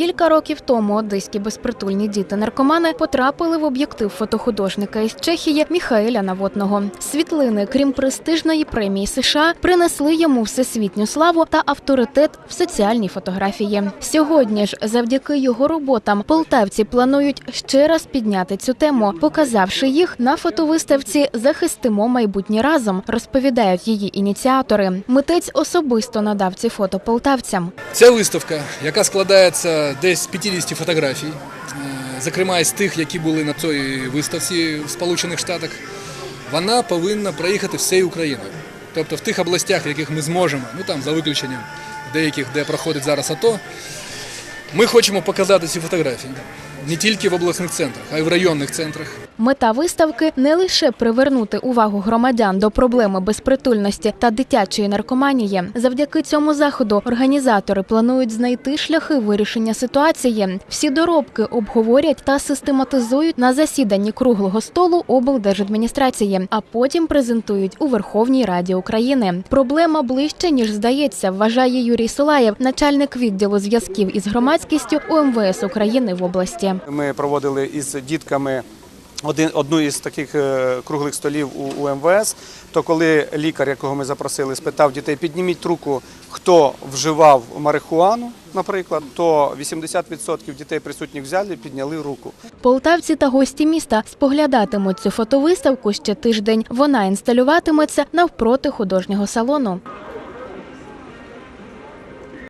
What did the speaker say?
Кілька років тому одеські безпритульні діти-наркомани потрапили в об'єктив фотохудожника із Чехії Міхаеля Навотного. Світлини, крім престижної премії США, принесли йому всесвітню славу та авторитет в соціальній фотографії. Сьогодні ж, завдяки його роботам, полтавці планують ще раз підняти цю тему, показавши їх на фотовиставці Захистимо майбутнє разом, розповідають її ініціатори. Митець особисто надав ці фото полтавцям. Ця виставка, яка складається десь 50 фотографій, е, зокрема із тих, які були на цій виставці в Сполучених Штатах, вона повинна проїхати всією Україною. Тобто в тих областях, в яких ми зможемо, ну там за виключенням деяких, де проходить зараз АТО, ми хочемо показати ці фотографії не тільки в обласних центрах, а й в районних центрах. Мета виставки не лише привернути увагу громадян до проблеми безпритульності та дитячої наркоманії. Завдяки цьому заходу організатори планують знайти шляхи вирішення ситуації. Всі доробки обговорять та систематизують на засіданні круглого столу облдержадміністрації, а потім презентують у Верховній Раді України. Проблема ближче ніж здається, вважає Юрій Солаєв, начальник відділу зв'язків із громадськістю УМВС України в області. Ми проводили із дітками один, одну із таких е, круглих столів у, у МВС. То коли лікар, якого ми запросили, спитав дітей, підніміть руку, хто вживав марихуану, наприклад, то 80% дітей присутніх взяли, підняли руку. Полтавці та гості міста споглядатимуть цю фотовиставку ще тиждень. Вона інсталюватиметься навпроти художнього салону.